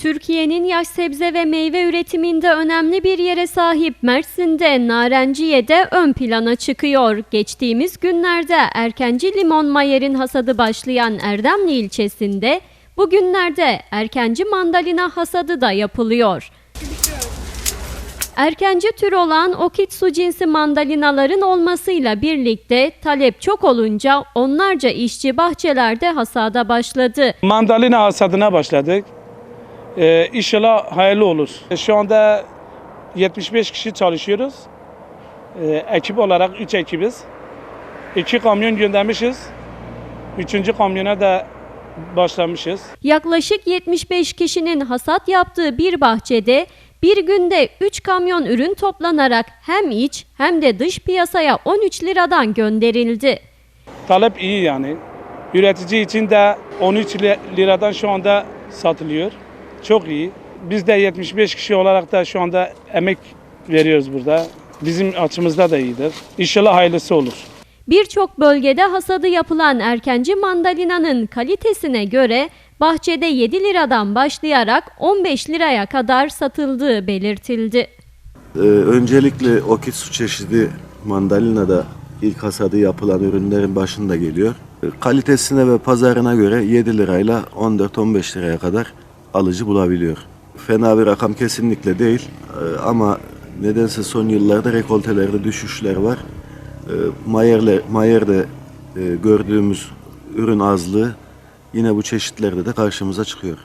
Türkiye'nin yaş sebze ve meyve üretiminde önemli bir yere sahip Mersin'de Narenciye'de ön plana çıkıyor. Geçtiğimiz günlerde Erkenci limon mayerin hasadı başlayan Erdemli ilçesinde bugünlerde Erkenci mandalina hasadı da yapılıyor. Erkenci tür olan okitsu cinsi mandalinaların olmasıyla birlikte talep çok olunca onlarca işçi bahçelerde hasada başladı. Mandalina hasadına başladık. Ee, inşallah hayırlı olur. Şu anda 75 kişi çalışıyoruz. Ee, ekip olarak 3 ekibiz. 2 kamyon göndermişiz. 3. kamyona da başlamışız. Yaklaşık 75 kişinin hasat yaptığı bir bahçede bir günde 3 kamyon ürün toplanarak hem iç hem de dış piyasaya 13 liradan gönderildi. Talep iyi yani. Üretici için de 13 li- liradan şu anda satılıyor. Çok iyi. Biz de 75 kişi olarak da şu anda emek veriyoruz burada. Bizim açımızda da iyidir. İnşallah hayırlısı olur. Birçok bölgede hasadı yapılan erkenci mandalinanın kalitesine göre bahçede 7 liradan başlayarak 15 liraya kadar satıldığı belirtildi. Ee, öncelikle okitsu çeşidi mandalinada ilk hasadı yapılan ürünlerin başında geliyor. Kalitesine ve pazarına göre 7 lirayla 14-15 liraya kadar alıcı bulabiliyor. Fena bir rakam kesinlikle değil Ee, ama nedense son yıllarda rekoltelerde düşüşler var. Ee, Mayer'le, Mayer'de e, gördüğümüz ürün azlığı yine bu çeşitlerde de karşımıza çıkıyor.